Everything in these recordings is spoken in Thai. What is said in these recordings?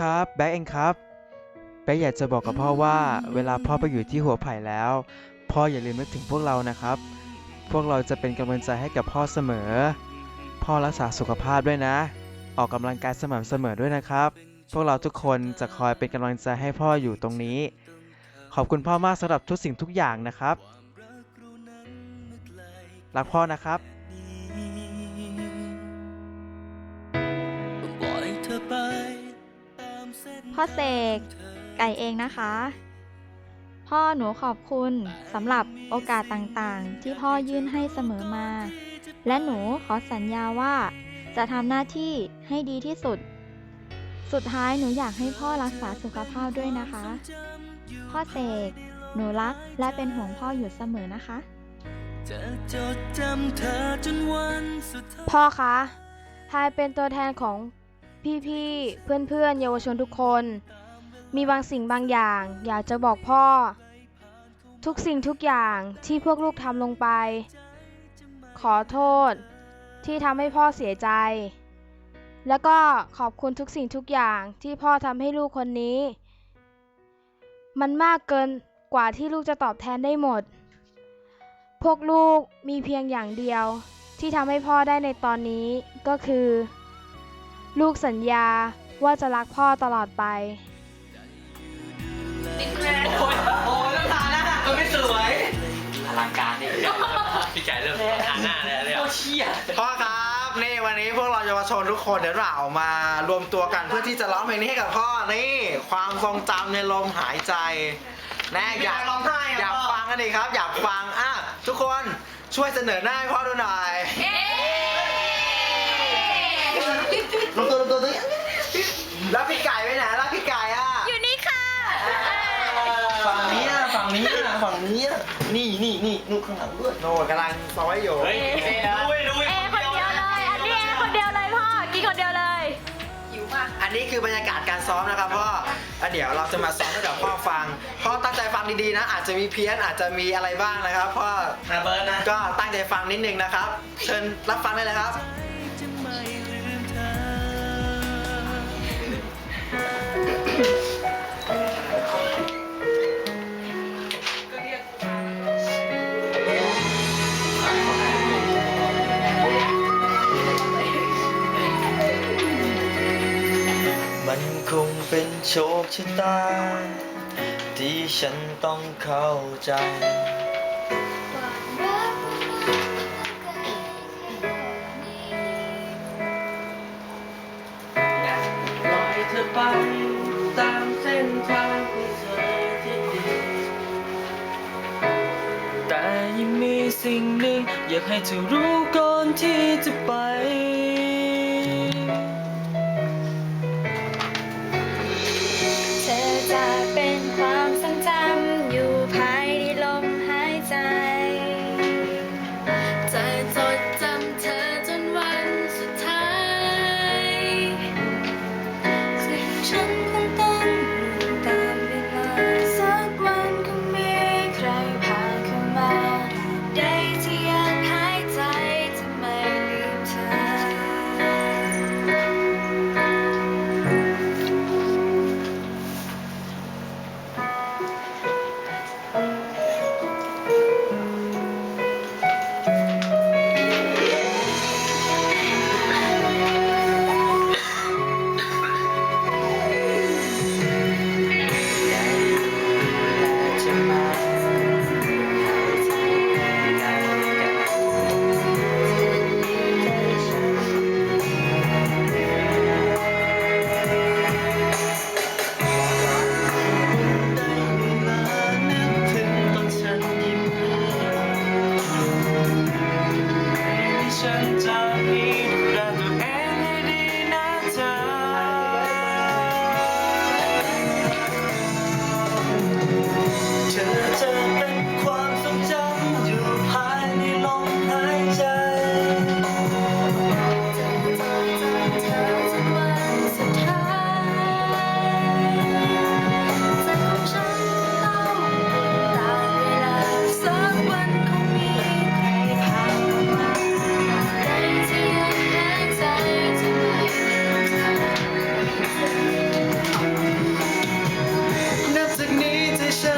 ครับแบ็คเองครับแบ็คอยากจะบอกกับพ่อว่า เวลาพ่อไปอยู่ที่หัวไผ่แล้ว พ่ออย่าลืมนึกถึงพวกเรานะครับ พวกเราจะเป็นกำลังใจให้กับพ่อเสมอ พ่อรักษาสุขภาพด้วยนะ ออกกำลังกายสม่ำเสมอด้วยนะครับ พวกเราทุกคนจะคอยเป็นกำลังใจให้พ่ออยู่ตรงนี้ ขอบคุณพ่อมากสำหรับทุกสิ่งทุกอย่างนะครับรักพ่อนะครับ พ่อเสก ไก่เองนะคะ พ่อหนูขอบคุณสำหรับโอกาสต่างๆ ที่พ่อยื่นให้เสมอมา และหนูขอสัญญาว่า จะทำหน้าที่ให้ดีที่สุด สุดท้ายหนูอยากให้พ่อรักษาสุขภาพด้วยนะคะ พ่อเสก หนูรักและเป็นห่วงพ่ออยู่เสมอนะคะจะจดจำเธอจนวันสุดท้ายพ่อคะทายเป็นตัวแทนของ พี่ๆ เพื่อนๆ เยาวชนทุกคน มีบางสิ่งบางอย่าง อยากจะบอกพ่อ ทุกสิ่งทุกอย่างที่พวกลูกทำลงไป ขอโทษที่ทำให้พ่อเสียใจ แล้วก็ขอบคุณทุกสิ่งทุกอย่างที่พ่อทำให้ลูกคนนี้ มันมากเกินกว่าที่ลูกจะตอบแทนได้หมด พวกลูกมีเพียงอย่างเดียวที่ทำให้พ่อได้ในตอนนี้ก็คือ ลูกสัญญาว่าจะรักพ่อตลอดไป โอ้ยโอ้ยต้องทานนะมันไม่สวยอลังการนี่พี่ไก่เริ่มทานหน้าเลยเลยโคตรเชี่ยพ่อครับนี่วันนี้พวกเราเยาวชนทุกคนเดี๋ยวเรามารวมตัวกันเพื่อที่จะร้องเพลงนี้ให้กับพ่อนี่ความทรงจำในลมหายใจแน่อยากร้องไห้อะอยากพ่อฟังกันดิครับ อยากฟังอะทุกคนช่วยเสนอหน้าให้พ่อดูหน่อย ลงตัวลงตัวตัวแล้วพี่ไก่ไปไหนแล้วพี่ไก่อะอยู่นี่ค่ะฝั่งนี้อะฝั่งนี้อะฝั่งนี้อะนี่นี่นี่นู่นข้างหลังด้วยโน่นกำลังซอยอยู่เฮ้ยเจ๊นะดูดูเอคนเดียวเลยอันนี้เอคนเดียวเลยพ่อกินคนเดียวเลยอันนี้คือบรรยากาศการซ้อมนะครับพ่อแล้วเดี๋ยวเราจะมาซ้อมให้กับพ่อฟังพ่อตั้งใจฟังดีๆนะ อาจจะมีเพี้ยนอาจจะมีอะไรบ้างนะครับพ่อนะเบิร์ดนะก็ตั้งใจฟังนิดนึงนะครับ เชิญรับฟังได้เลยครับ คงเป็นโชคชะตา ที่ฉันต้องเข้าใจ ปล่อยเธอไปตามเส้นทางของเธอที่ดี แต่ยังมีสิ่งหนึ่ง อยากให้เธอรู้ก่อนที่จะไป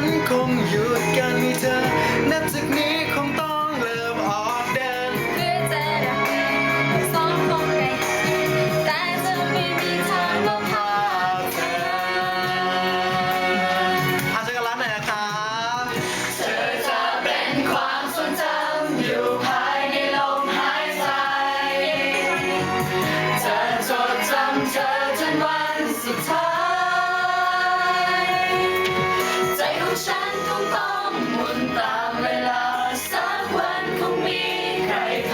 ้นคงหยุดกันมีเธอ นับจากนี้คงต้องเริ่มออกเดิน เพื่อจะรักกันสองคนไงแต่จะไม่มีทางลบภาพเธออาจจะกันร้านไหนะครับ เธอจะเป็นความทรงจำอยู่ภาย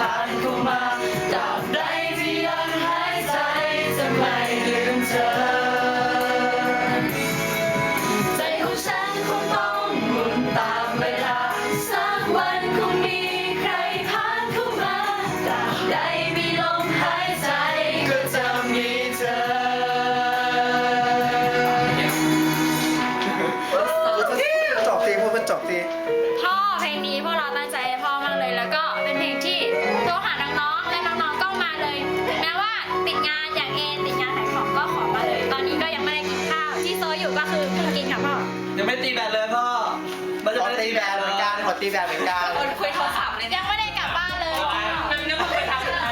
Saan kumain ขอตีแบดเหมือนกันคุยโทรศัพท์เลยยังไม่ได้กลับบ้านเลยมันยังไม่เคยทำอะไร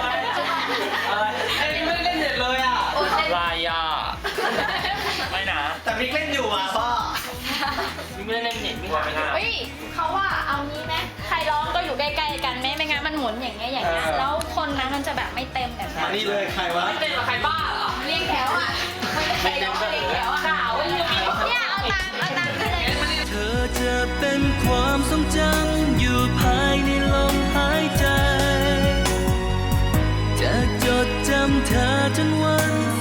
อะไรไอ้นี่ไม่เล่นเน็ตเลยอะลายอะไม่นะแต่มิกเล่นอยู่อะพ่อไม่ได้เล่นเน็ตไม่ทำไม่ได้เฮ้ยเขาว่าเอางี้ไหมใครร้องก็อยู่ใกล้ๆกันไหมไม่งั้นมันหมุนอย่างเงี้ยอย่างเงี้ยเออแล้วคนนั้นมันจะแบบไม่เต็มแบบมานั้นนี่เลยใครวะเต็มกับใครบ้าเหรอเรียงแถวอะไม่ได้ใครร้องเรียงแถวอะขาวเนี่ย ความทรงจำอยู่ภายในลมหายใจ จะจดจำเธอจนวัน